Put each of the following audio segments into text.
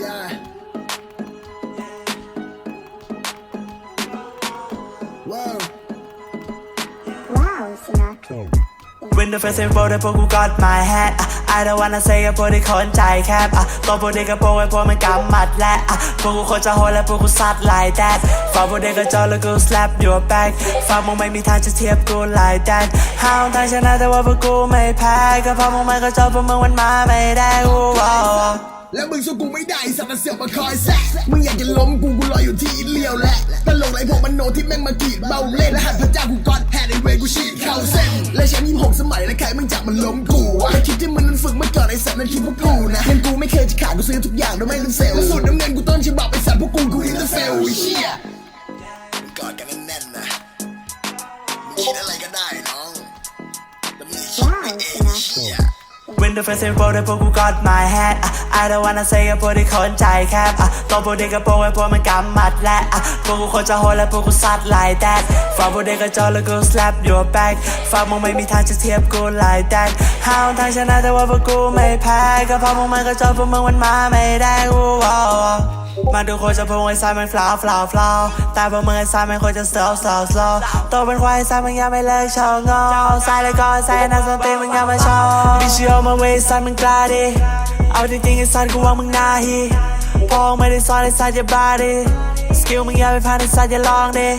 Yeah. Whoa. Wow, Sinatra. When the first time for the พวกกู got my hat อะ I don't wanna say กับพวกที่คนใจแคบอะตัวพวกเด็กกับพวกไอ้พวกมันกำหมัดและอะพวกกูโคตรจะโหดและพวกกูซัด like that ฝากพวกเด็กกับจอแล้วกู slap your back ฝากมึงไม่มีทางจะเทียบกู like that ห้าวทางชนะแต่ว่าพวกกูไม่แพ้ก็เพราะมึงมันก็จอพวกมึงมันมาไม่ได้กูว้าว แล้วมึงสู้กูไม่ได้สัตว์เสือกมาคอยแซะมึงอยากจะล้มกูกูรออยู่ที่อินเลียวแหละตลกไรพวกมันโนที่แม่งมากรีดเบาเล่นและหันพระเจ้ากูกอดแฮดไอเวกูฉีดเข้าเส้นและแชมป์ยี่หกสมัยและใครมึงจับมันล้มกูวะคิดที่มึงนั้นฝึกมาก่อนไอสัตว์นั้นคิดพวกกูนะเงินกูไม่เคยจะขาดกูซื้อทุกอย่างโดยไม่ลืมเซลล์และสูตรน้ำเงินกูต้นฉบับไอสัตว์พวกกูกูอินเตอร์เฟลเชี่ยมึงกอดกันแน่นๆนะมึงคิดอะไร When the first time for the พวกกู got my hat อะ I don't wanna say กับพวกที่คนใจแคบอะตัวพวกเด็กกับพวกไอ้พวกมันกำมัดและอะพวกกูโคตรจะโหดและพวกกูซัดไล่แดดฝากพวกเด็กกับจอแล้วกู slap your back ฝากมึงไม่มีทางจะเทียบกูไล่แดดห้าวทางชนะแต่ว่าพวกกูไม่แพ้ก็เพราะมึงมันก็จอพวกมึงมันมาไม่ได้กู มาดูคนจะพงไอ้สายมันฟลาวฟลาวฟลาวแต่พวกมึงไอ้สายมันควรจะ slow slow slow โตเป็นควายไอ้สายมึงยังไม่เลิกโชว์งอสายเลยก็สายน่าสนตีมึงยังมาโชว์ Bitch you on my way สันมึงกล้าดิเอาจริงๆไอ้สายกูว่ามึงน่าฮีพอไม่ได้สอนไอ้สายจะบ้าดิสกิลมึงอย่าไปพลาดไอ้สายจะลองดิ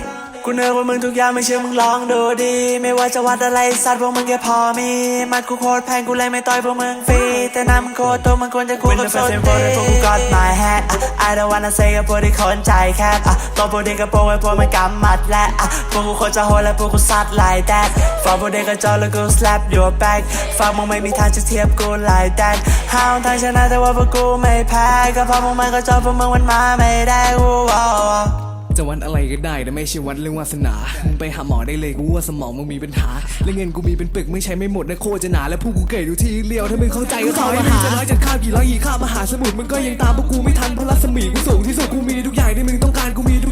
กูเนื้อว่ามึงทุกอย่างไม่เชื่อมึงลองดูดิไม่ว่าจะวัดอะไรไอ้สัตว์พวกมึงแค่พอมี มัดกูโคตรแพงกูเลยไม่ต่อยพวกมึงฟรีแต่น้ำมึงโคตรตัวมึงควรจะกูกับโซนตีพวกกู got my hat อะ I don't wanna say กับพวกที่คนใจแคบอะตัวพวกเด็กกับพวกไอ้พวกมันกำหมัดและอะพวกกูโคตรจะโหดและพวกกูซัด like that ฝากพวกเด็กกับจอแล้วกู slap your back ฝากมึงไม่มีทางจะเทียบกู like that ห้าวทางชนะแต่ว่าพวกกูไม่แพ้ก็เพราะมึงมันก็จอพวกมึงมันมาไม่ได้กูว้าว จะวัดอะไรก็ได้แต่ไม่ใช่วัดเรื่องวาสนามึงไปหาหมอได้เลยกูว่าสมองมึงมีปัญหาและเงินกูมีเป็นปึกไม่ใช้ไม่หมดนะโคจะหนาและผู้กูเกิดอยู่ที่เลียวถ้ามึงเข้าใจก็เข้ามาหาจะน้อยจะข้ามกี่ร้อยกี่ข้ามมหาสมุทรมึงก็ยังตามพวกกูไม่ทันเพราะรัศมีกูสูงที่สุดกูมีทุกอย่างที่มึงต้องการกูมีทุก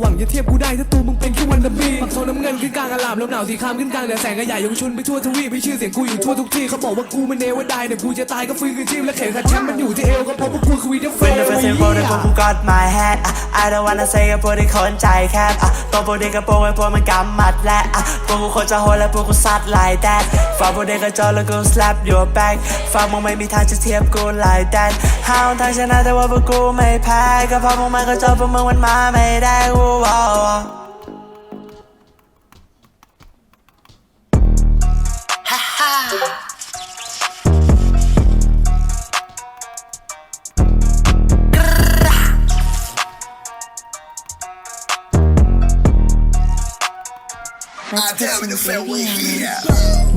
อย่างที่มึงไม่มีแล้วมึงอย่าเทียบกูได้ถ้าตัวมึงเป็นแค่วันดับบีปักโซน้ำเงินขึ้นกลางอาลามลมหนาวสีครามขึ้นกลางเดือดแสงกระใหญ่ยงชุนไปทั่วทวีปมีชื่อเสียงกูอยู่ทั่วทุกที่เขาบอกว่ากูมันเนวดายแต่กูจะตายก็ฟื้นคืนชีพและเข็มขัดแชมป์มันอยู่ที่เอวก็เพราะพวกกูคือวีเดอร์เฟ When the first time for the พวกกู got my hat อะ I don't wanna say กับพวกที่คนใจแคบอะตัวพวกเด็กกับพวกไอ้พวกมันกำหมัดและอะพวกกูคตรจะโหดและพวกกูซัด like that ฝากพวกเด็กกับจอแล้วกู slap your back ฝากมึงไม่มีทางจะเทียบกู like that ห้าวทางชนะแต่ว่าพวกกูไม่แพ้ก็เพราะมึงมันก็จอพวกมึงมันมาไม่ได้กูว้าว I tell me the fair way here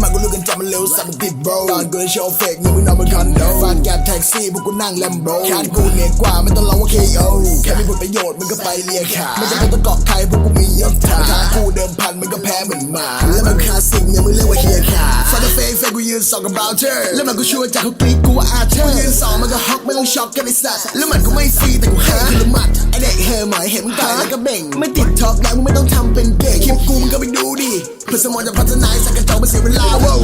มันกูรู้กันจำมันเร็วสัตว์มันติดโบรตอนกูจะโชว์เฟกมึงไม่นอนบนคอนโดฟานแกบแท็กซี่พวกกูนั่งแลมโบแคนกูเหนือกว่าไม่ต้องร้องว่า KO แค่มีผลประโยชน์มึงก็ไปเลียขาไม่จำเป็นต้องเกาะใครพวกกูมียศถาถ้ากูเดิมพันมึงก็แพ้เหมือนหมาแล้วมันคลาสสิกเนี่ยมึงเรียกว่าเฮียขาฟาดเฟกเฟกกูยืนสองกับเบลเทอร์แล้วมันกูชัวร์จากเขากรีดกูว่าอาเธอร์กูยืนสองมันก็ฮอกไม่ต้องช็อกกันไอ้สัสแล้วมันกูไม่ฟรีแต่กูให้คือละหมัดไอเด็กเฮอหมายเห็นมึงต่อยแล้วก็เบ่ง ไม่ติดท็อปแล้วมึงไม่ต้องทำเป็นเก่งคลิปกูมึงก็ไปดูดิ คือสมองจะพัฒนาสักกระจอกไม่เสียเวลาเว้า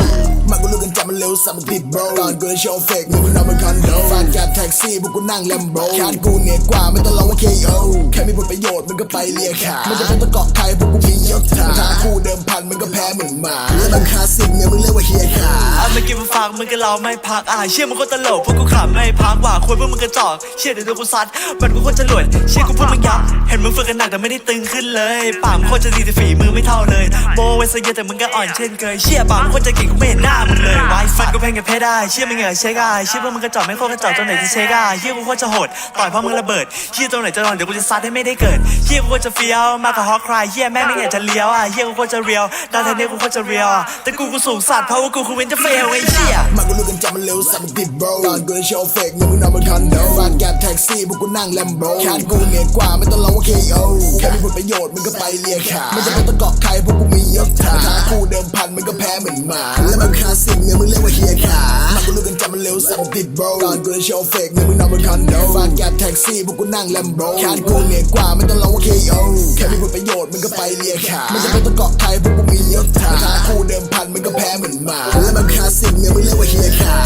มันกูรู้กันจำมันเร็วสับมันติดโบก่อนกูจะโชว์เฟกมึงกูนอนบนคอนโดฟาดแกบแท็กซี่พวกกูนั่งแลมโบแค่กูเหนือกว่าไม่ต้องรอว่า KO แค่มีผลประโยชน์มึงก็ไปเลียขาไม่จำเป็นต้องเกาะใครพวกกูมียศถาถ้ากูเดิมพันมึงก็แพ้เหมือนหมา อะเมื่อกี้มึงฟังมึงก็เราไม่พักอะเชื่อมึงก็ตลกพวกกูขำไม่พักว่าควรพวกมึงกระจอกเชื่อเดี๋ยวโดนกูซัดมันกูโคตรจะหลวดเชื่อกูพูดมึงยับเห็นมึงฝึกกันหนักแต่ไม่ได้ตึงขึ้นเลยปากมึงโคตรจะดีแต่ฝีมือไม่เท่าเลยโบไว้ซะเยอะแต่มึงก็อ่อนเช่นเคยเชื่อปากมึงโคตรจะเก่งกูไม่เห็นหน้ามึงเลยไว้ฟันกูแพงกับเพชรได้เชื่อมึงเหงื่อเช็คอะเชื่อพวกมึงกระจอกไม่โคตรกระจอกจนไหนจะเช็คอะเชื่อกูโคตรจะโหดต่อยพราะมึงระเบิดเชื่อตรงไหนจะนอนเดี๋ยวกูจะซัดให้ไม่ได้เกิดเชื่อกูโคตรจะเฟี้ยวมากับฮอกคลายเชื่อแม่ไม่อยากจะเลี้ยวอะเชื่อกูโคตรจะเรียวดาวเทนเน่กูโคตรจะเรียวอะแต่กูกูสูงสัตว์เพราะว่ากูคือเวนจะเฟลไอ้เชี่ยมันกูรู้กันจำมันเร็วสับมันติดโบรตอนกูจะโชว์เฟกมึงไม่นอนบนคอนโดฟานแกบแท็กซี่พวกกูนั่งแลมโบแคนกูเหนือกว่าไม่ต้องร้องว่า KO แค่มีผลประโยชน์มึงก็ไปเลียขาไม่จำเป็นต้องเกาะใครพวกกูมียศถาถ้ากูเดิมพันมึงก็แพ้เหมือนหมาแล้วมันคลาสสิกเนี่ยมึงเรียกว่าเฮียขามันกูรู้กันจำมันเร็วสับมันติดโบรตอนกูจะโชว์เฟกมึงไม่นอนบนคอนโดฟานแกบแท็กซี่พวกกูนั่งแลมโบแคนกูเหนือกว่าไม่ต้องร้องว่า KO แค่มีผลประโยชน์มึงก็ไปเลียขาไม่จำเป็นต้องเกาะใครพวกกูมียศถาถ้ากูเดิมพันมึงก็แพ้เหมือนหมาแล้วมันคลาสสิ่งเดียวไม่เรียกว่าเฮียขา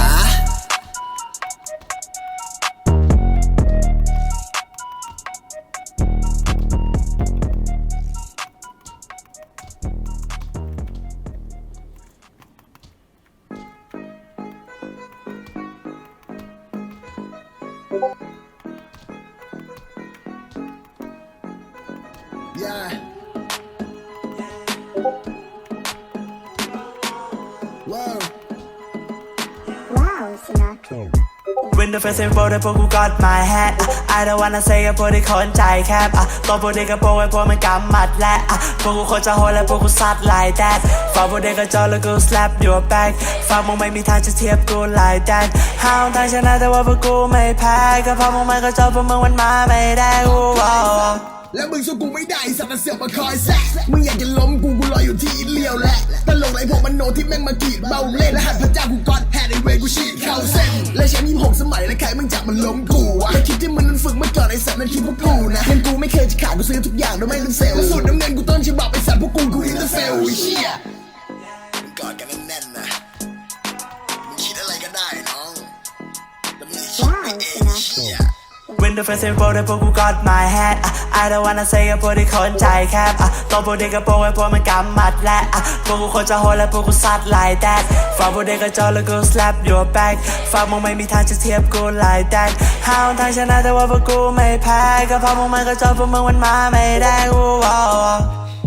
Yeah. Window face and bold พวกกู got my hand อะ I don't wanna say กับพวกที่คนใจแคบอะตัวพวกเด็กกระโปรงไอ้พวกมันกำมัดและอะพวกกูโคนจะโหดและพวกกูซัด like that ฝากพวกเด็กกระจอกแล้วกู slap your back ฝากมึงไม่มีทางจะเทียบกู like that ห้าวทางชนะแต่ว่าพวกกูไม่แพ้ก็เพราะมึงมันกระจอกพวกมึงมันมาไม่ได้กูว้าวแล้วมึงสู้กูไม่ได้สัตว์มันเสือกมาคอยแซะมึงอยากจะล้มกูกูรออยู่ที่เลี้ยวแหละตลกไรพวกมันโนที่แม่งมากรีดเบาเล่นและหัดพระเจ้ากูก๊ ส้นและแชมป์ยี่หกสมัยและใครมึงจับมันล้มกูวะและคิดที่มึงนั้นฝึกมาก่อนไอสัตว์นั้นคิดพวกกูนะเงินกูไม่เคยจะขาดกูซื้อทุกอย่างโดยไม่ต้องเซลล์และสูตรน้ำเงินกูต้นฉบับไอสัตว์พวกกูกูอินเตอร์เฟลไอ้เหี้ยมึงกอดกันแน่นๆนะมึงคิดอะไรก็ได้น้องแต่มึงคิดไปเองไอ้เหี้ย Window face and bold พวกกู got my hand อะ I don't wanna say กับพวกที่คนใจแคบอะตัวพวกเด็กกระโปรไอ้พวกมันกำมัดและอะพวกกูคนจะโหดและพวกกูซัด like that ฝากพวกเด็กกระจอแล้วกู slap your back ฝากมึงไม่มีทางจะเทียบกู like that ห้าวทางชนะแต่ว่าพวกกูไม่แพ้ก็เพราะมึงมันกระจอพวกมึงมันมาไม่ได้กูว้าว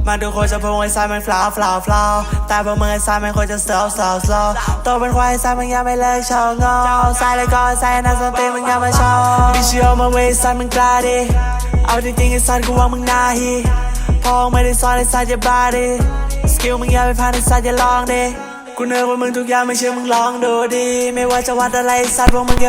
มาดูคนจะพงไอ้สายมันฟลาวฟลาวฟลาวแต่พวกมึงไอ้สายมันควรจะ slow slow slow โตเป็นควายสายมึงยังไม่เลิกโชว์งอสายเลยก็สายนักสนตรีมึงยังไม่โชว์ดิชิโอมาเวสายมึงกล้าดิ เอาจริงๆไอ้สายกูว่ามึงนาฮีพอไม่ได้สอนไอ้สายจะบ้าดิสกิลมึงอย่าไปพลานไอ้สายจะลองดิกูเนื้อว่ามึงทุกอย่างไม่เชื่อมึงลองดูดิไม่ว่าจะวัดอะไรไอ้สายพวกมึงแค่